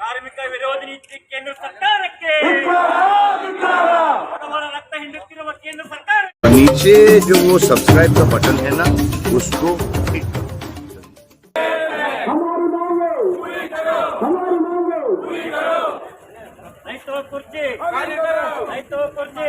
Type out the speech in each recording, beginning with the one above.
ಕಾರ್ಮಿಕ ವಿರೋಧಿ ನೀತಿ ಕೇಂದ್ರ ಸರ್ಕಾರಕ್ಕೆ ಬಡವರ ರಕ್ತ ಹಿಂಡುತ್ತಿರುವ ಕೇಂದ್ರ ಸರ್ಕಾರ नीचे जो वो सब्सक्राइब का बटन है ना उसको क्लिक करो ರೈತರು ಕುರ್ಚಿ ರೈತರು ಕುರ್ಚಿ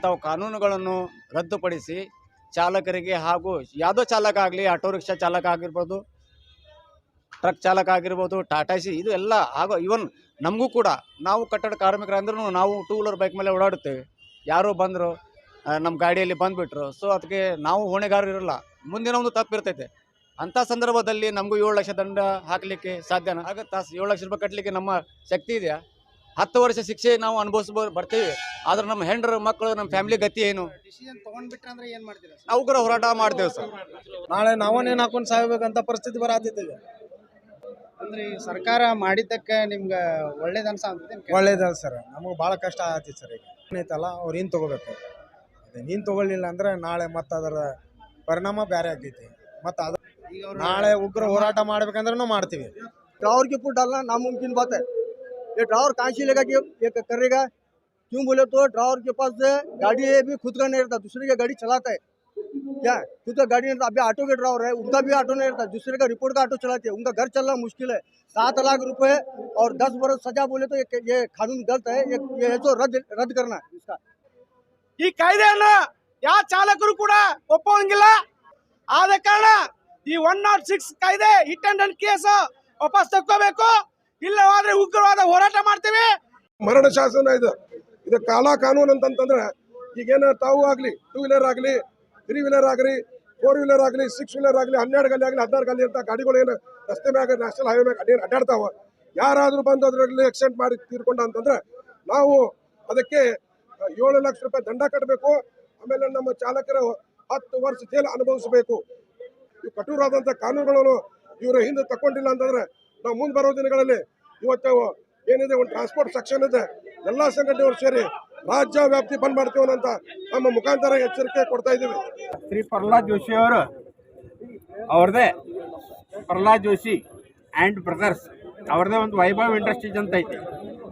ಇಂಥವು ಕಾನೂನುಗಳನ್ನು ರದ್ದುಪಡಿಸಿ ಚಾಲಕರಿಗೆ ಹಾಗೂ ಯಾವುದೋ ಚಾಲಕ ಆಗಲಿ, ಆಟೋ ರಿಕ್ಷಾ ಚಾಲಕ ಆಗಿರ್ಬೋದು, ಟ್ರಕ್ ಚಾಲಕ ಆಗಿರ್ಬೋದು, ಟಾಟಾ ಸಿ, ಇದು ಎಲ್ಲ ಹಾಗೂ ಇವನ್ ನಮಗೂ ಕೂಡ ನಾವು ಕಟ್ಟಡ ಕಾರ್ಮಿಕರಂದ್ರೂ ನಾವು ಟೂ ವೀಲರ್ ಬೈಕ್ ಮೇಲೆ ಓಡಾಡುತ್ತೇವೆ. ಯಾರೋ ಬಂದರು ನಮ್ಮ ಗಾಡಿಯಲ್ಲಿ ಬಂದುಬಿಟ್ರು ಸೊ ಅದಕ್ಕೆ ನಾವು ಹೊಣೆಗಾರರು ಇರಲ್ಲ, ಮುಂದಿನ ಒಂದು ತಪ್ಪು ಇರ್ತೈತೆ. ಅಂಥ ಸಂದರ್ಭದಲ್ಲಿ ನಮಗೂ ಏಳು ಲಕ್ಷ ದಂಡ ಹಾಕಲಿಕ್ಕೆ ಸಾಧ್ಯನಾ? ತಾಸು ಏಳು ಲಕ್ಷ ರೂಪಾಯಿ ಕಟ್ಟಲಿಕ್ಕೆ ನಮ್ಮ ಶಕ್ತಿ ಇದೆಯಾ? ಹತ್ತು ವರ್ಷ ಶಿಕ್ಷೆ ನಾವು ಅನುಭವಿಸ್ ಬರ್ತೀವಿ. ಆದ್ರೆ ನಮ್ಮ ಹೆಂಡ್ರ ಮಕ್ಕಳು ನಮ್ಮ ಫ್ಯಾಮಿಲಿ ಗತಿ ಏನು? ಉಗ್ರ ಹೋರಾಟ ಮಾಡ್ತೇವೆ ಸರ್. ನಾಳೆ ನಾವೇನ್ ಹಾಕೊಂಡು ಸಾಯ್ಬೇಕಂತ ಪರಿಸ್ಥಿತಿ ಬರತೈತಿ ಈಗ. ಅಂದ್ರೆ ಸರ್ಕಾರ ಮಾಡಿದ್ದಕ್ಕೆ ನಿಮ್ಗೆ ಒಳ್ಳೇದನ್ಸ ಒಳ್ಳೇದಲ್ಲ ಸರ್ ನಮಗೆ ಭಾಳ ಕಷ್ಟ ಆಗತ್ತೆ ಸರ್ ಈಗ. ಏನೈತಲ್ಲ ಅವ್ರು ಏನು ತಗೋಬೇಕು? ನೀನು ತಗೊಳ್ಳಿಲ್ಲ ಅಂದ್ರೆ ನಾಳೆ ಮತ್ತೆ ಅದರ ಪರಿಣಾಮ ಬೇರೆ ಆಗ್ತೈತಿ. ಮತ್ತೆ ಅದು ನಾಳೆ ಉಗ್ರ ಹೋರಾಟ ಮಾಡ್ಬೇಕಂದ್ರೂ ಮಾಡ್ತೀವಿ. ಅವ್ರಿಗೆ ಫುಡ್ ಅಲ್ಲ ನಮ್ಗೆ ಬತ್ತೆ ये ड्राइवर कहाँ से लेगा कि ये करेगा क्यों बोले तो ड्राइवर के पास गाड़ी है भी खुद का नहीं रहता दूसरे का गाड़ी चलाता है क्या खुद का गाड़ी नहीं रहता अभी ऑटो के ड्राइवर है उनका भी ऑटो नहीं रहता दूसरे का रिपोर्ट का ऑटो चलाते हैं उनका घर चलना मुश्किल है सात लाख रुपए और दस बरस सजा बोले तो ये ये कानून गलत है ये ये है तो रद्द रद्द करना है इसका ಈ ಕಾಯ್ದೆಯನ್ನ ಯಾವ ಚಾಲಕರು ಕೂಡ ಒಪ್ಪುವಂಗಿಲ್ಲ ಆದ ಕಾರಣ ಈ ಒನ್ ನಾಟ್ ಸಿಕ್ಸ್ ಕಾಯ್ದೆ ಹಿಟ್ ಅಂಡ್ ರನ್ ಕೇಸ್ ವಾಪಸ್ ತಕ್ಕೋಬೇಕು ಇಲ್ಲವಾದ್ರೆ ಉಗ್ರವಾದ ಹೋರಾಟ ಮಾಡ್ತೇವೆ. ಮರಣ ಶಾಸನ ಇದು. ಇದು ಕಾಲ ಕಾನೂನು ಅಂತಂತಂದ್ರೆ ಈಗೇನ ತಾವು ಆಗಲಿ ಟೂ ವೀಲರ್ ಆಗಲಿ ತ್ರೀ ವೀಲರ್ ಆಗಲಿ ಫೋರ್ ವೀಲರ್ ಆಗಲಿ ಸಿಕ್ಸ್ ವೀಲರ್ ಆಗಲಿ, ಹನ್ನೆರಡು ಗಲ್ಲಿ ಆಗಲಿ, ಹದಿನಾರು ಗಲ್ಲಿ ಅಂತ ಗಾಡಿಗಳು ಏನು ರಸ್ತೆ ಮ್ಯಾಗ ನ್ಯಾಷನಲ್ ಹೈವೇ ಮ್ಯಾಗ ಅಡ್ಡ ಅಡ್ಡಾಡ್ತಾವ. ಯಾರಾದರೂ ಬಂದು ಅದರಲ್ಲಿ ಎಕ್ಸೆಂಟ್ ಮಾಡಿ ತೀರ್ಕೊಂಡ ಅಂತಂದ್ರೆ ನಾವು ಅದಕ್ಕೆ ಏಳು ಲಕ್ಷ ರೂಪಾಯಿ ದಂಡ ಕಟ್ಟಬೇಕು ಆಮೇಲೆ ನಮ್ಮ ಚಾಲಕರು ಹತ್ತು ವರ್ಷ ಜೈಲು ಅನುಭವಿಸಬೇಕು. ಇವು ಕಠೋರವಾದಂಥ ಕಾನೂನುಗಳನ್ನು ಇವರ ಹಿಂದೆ ತಕೊಂಡಿಲ್ಲ ಅಂತಂದ್ರೆ ನಾವು ಮುಂದೆ ಬರೋ ದಿನಗಳಲ್ಲಿ ಇವತ್ತು ಏನಿದೆ, ಒಂದು ಟ್ರಾನ್ಸ್ಪೋರ್ಟ್ ಸೆಕ್ಷನ್ ಇದೆ, ಎಲ್ಲ ಸಂಘಟನೆಯವರು ಸೇರಿ ರಾಜ್ಯ ವ್ಯಾಪ್ತಿ ಬಂದ್ ಮಾಡ್ತೀವಿ ಅಂತ ನಮ್ಮ ಮುಖಾಂತರ ಎಚ್ಚರಿಕೆ ಕೊಡ್ತಾ ಇದ್ದೀವಿ. ಶ್ರೀ ಪ್ರಹ್ಲಾದ್ ಜೋಶಿ ಅವರು ಅವ್ರದೇ ಪ್ರಹ್ಲಾದ್ ಜೋಶಿ ಆ್ಯಂಡ್ ಬ್ರದರ್ಸ್ ಅವ್ರದೇ ಒಂದು ವೈಭವ್ ಇಂಡಸ್ಟ್ರೀಸ್ ಅಂತ ಐತಿ.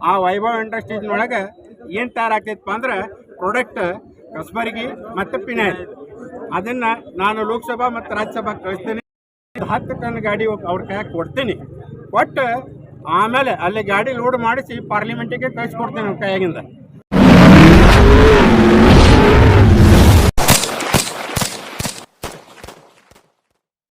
ಆ ವೈಭವ್ ಇಂಡಸ್ಟ್ರೀಸ್ನೊಳಗೆ ಏನು ತಯಾರಾಗ್ತೈತಪ್ಪ ಅಂದ್ರೆ ಪ್ರಾಡಕ್ಟ್ ಕಸ್ಬರ್ಗಿ ಮತ್ತು ಪಿನಾಯ್ಲ್ ಅದನ್ನು ನಾನು ಲೋಕಸಭಾ ಮತ್ತು ರಾಜ್ಯಸಭಾ ಕಳಿಸ್ತೀನಿ. ಹತ್ತು ಟನ್ ಗಾಡಿ ಅವ್ರ ಕೈಯಾಗ ಕೊಡ್ತೀನಿ. ಕೊಟ್ಟು ಆಮೇಲೆ ಅಲ್ಲಿ ಗಾಡಿ ಲೋಡ್ ಮಾಡಿಸಿ ಪಾರ್ಲಿಮೆಂಟಿಗೆ ಕಳಿಸ್ಕೊಡ್ತೀನಿ ಕೈಯಾಗಿಂದ.